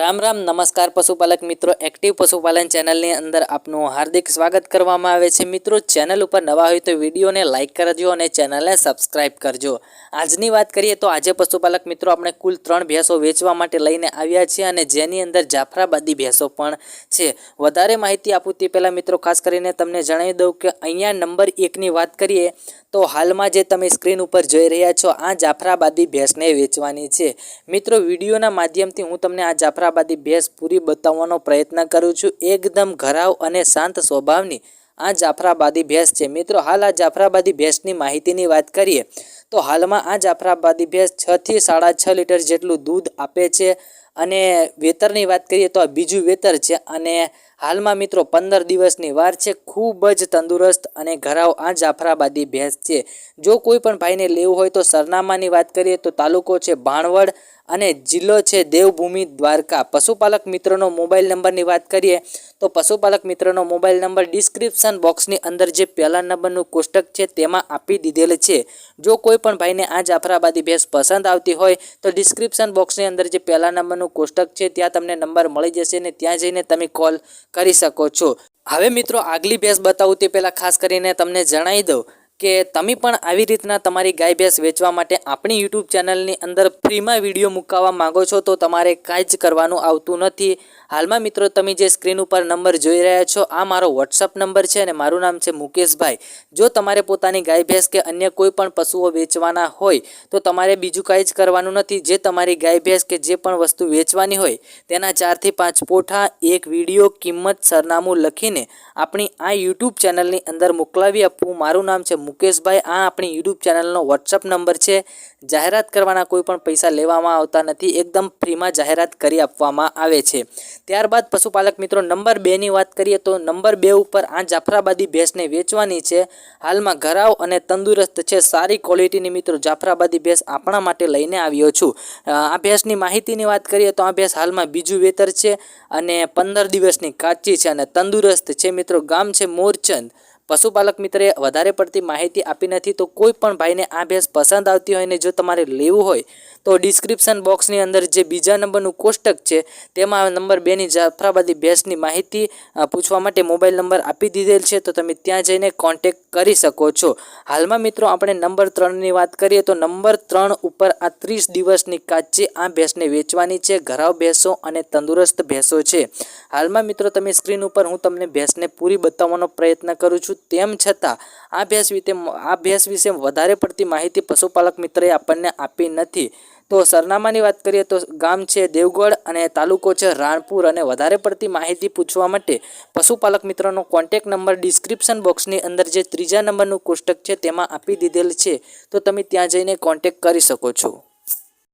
રામ રામ, નમસ્કાર પશુપાલક મિત્રો. એક્ટિવ પશુપાલન ચેનલની અંદર આપનું હાર્દિક સ્વાગત કરવામાં આવે છે. મિત્રો, ચેનલ ઉપર નવા હોય તો વિડીયોને લાઇક કરજો અને ચેનલને સબસ્ક્રાઇબ કરજો. આજની વાત કરીએ તો આજે પશુપાલક મિત્રો આપણે કુલ ત્રણ ભેંસો વેચવા માટે લઈને આવ્યા છીએ અને જેની અંદર જાફરાબાદી ભેંસો પણ છે. વધારે માહિતી આપું તે પહેલાં મિત્રો, ખાસ કરીને તમને જણાવી દઉં કે અહીંયા નંબર એકની વાત કરીએ તો હાલમાં જે તમે સ્ક્રીન ઉપર જોઈ રહ્યા છો, આ જાફરાબાદી ભેંસને વેચવાની છે. મિત્રો, વિડીયોના માધ્યમથી હું તમને આ જાફરાબાદી ભેંસ પૂરી બતાવવાનો પ્રયત્ન કરું છું. એકદમ ઘરાવ અને શાંત સ્વભાવની આ જાફરાબાદી ભેંસ છે. મિત્રો, હાલ આ જાફરાબાદી ભેંસની માહિતીની વાત કરીએ તો હાલમાં આ જાફરાબાદી ભેંસ છથી સાડા છ લીટર જેટલું દૂધ આપે છે. અને વેતરની વાત કરીએ તો આ બીજું વેતર છે અને હાલમાં મિત્રો પંદર દિવસની વાર છે, ખૂબ જ તંદુરસ્ત અને ઘરાવ આ જાફરાબાદી ભેંસ છે. જો કોઈ પણ ભાઈને લેવું હોય તો સરનામાની વાત કરીએ તો તાલુકો છે ભાણવડ અને જિલ્લો છે દેવભૂમિ દ્વારકા. પશુપાલક મિત્રનો મોબાઈલ નંબરની વાત કરીએ તો પશુપાલક મિત્રનો મોબાઈલ નંબર ડિસ્ક્રિપ્શન બોક્સની અંદર જે પહેલા નંબરનું કોષ્ટક છે તેમાં આપી દીધેલ છે. જો કોઈ પણ ભાઈને આ જાફરાબાદી ભેંસ પસંદ આવતી હોય તો ડિસ્ક્રિપ્શન બોક્સની અંદર જે પહેલા નંબરનું કોષ્ટક છે, ત્યાં તમને નંબર મળી જશે ને ત્યાં જઈને તમે કોલ કરી શકો છો. હવે મિત્રો આગલી ભેંસ બતાવું તે પહેલાં ખાસ કરીને તમને જણાવી દઉં. કે તમે પણ આવી રીતના તમારી ગાય ભેંસ વેચવા માટે આપણી યુટ્યુબ ચેનલની અંદર ફ્રીમાં વીડિયો મુકાવવા માંગો છો તો તમારે કાંઈ જ કરવાનું આવતું નથી. હાલમાં મિત્રો તમે જે સ્ક્રીન ઉપર નંબર જોઈ રહ્યા છો, આ મારો વોટ્સઅપ નંબર છે અને મારું નામ છે મુકેશભાઈ. જો તમારે પોતાની ગાય ભેંસ કે અન્ય કોઈ પણ પશુઓ વેચવાના હોય, તો તમારે બીજું કાંઈ જ કરવાનું નથી. જે તમારી ગાય ભેંસ કે જે પણ વસ્તુ વેચવાની હોય, તેના ચારથી પાંચ પોઠા, એક વીડિયો, કિંમત, સરનામું લખીને આપણી આ યુટ્યુબ ચેનલની અંદર મોકલાવી આપવું મારું નામ છે મુકેશભાઈ, આ આપણી યુટ્યુબ ચેનલનો વોટ્સઅપ નંબર છે. જાહેરાત કરવાના કોઈ પણ પૈસા લેવામાં આવતા નથી, એકદમ ફ્રીમાં જાહેરાત કરી આપવામાં આવે છે. ત્યારબાદ પશુપાલક મિત્રો, નંબર બેની વાત કરીએ તો નંબર બે ઉપર આ જાફરાબાદી ભેંસને વેચવાની છે. હાલમાં ઘરાવ અને તંદુરસ્ત છે. સારી ક્વોલિટીની મિત્રો, જાફરાબાદી ભેંસ આપણા માટે લઈને આવ્યો છું. આ ભેંસની માહિતીની વાત કરીએ તો આ ભેંસ હાલમાં બીજું વેતર છે અને પંદર દિવસની કાચી છે અને તંદુરસ્ત છે. મિત્રો, ગામ છે મોરચંદ. પશુપાલક મિત્રે વધારે પડતી માહિતી આપી નથી, તો કોઈ પણ ભાઈને આ ભેંસ પસંદ આવતી હોય ને જો તમારે લેવું હોય, તો ડિસ્ક્રિપ્શન બોક્સની અંદર જે બીજા નંબરનું કોષ્ટક છે, તેમાં નંબર બેની જાફરાબાદી ભેંસની માહિતી પૂછવા માટે મોબાઈલ નંબર આપી દીધેલ છે, તો તમે ત્યાં જઈને કોન્ટેક કરી શકો છો. હાલમાં મિત્રો, આપણે નંબર ત્રણની વાત કરીએ, તો નંબર ત્રણ ઉપર આ ત્રીસ દિવસની કાચી આ ભેંસને વેચવાની છે, ઘરાવ ભેંસો અને તંદુરસ્ત ભેંસો છે. હાલમાં મિત્રો, તમે સ્ક્રીન ઉપર હું તમને ભેંસને પૂરી બતાવવાનો પ્રયત્ન કરું છું તેમ છતાં આ ભેંસ વિશે આ ભેંસ વિશે વધારે પડતી માહિતી પશુપાલક મિત્રએ આપણને આપી નથી. તો સરનામાની વાત કરીએ તો ગામ છે દેવગઢ અને તાલુકો છે રાણપુર અને વધારે પડતી માહિતી પૂછવા માટે પશુપાલક મિત્રનો કોન્ટેક નંબર ડિસ્ક્રિપ્શન બોક્સની અંદર જે ત્રીજા નંબરનું કોષ્ટક છે તેમાં આપી દીધેલ છે. તો તમે ત્યાં જઈને કોન્ટેક કરી શકો છો.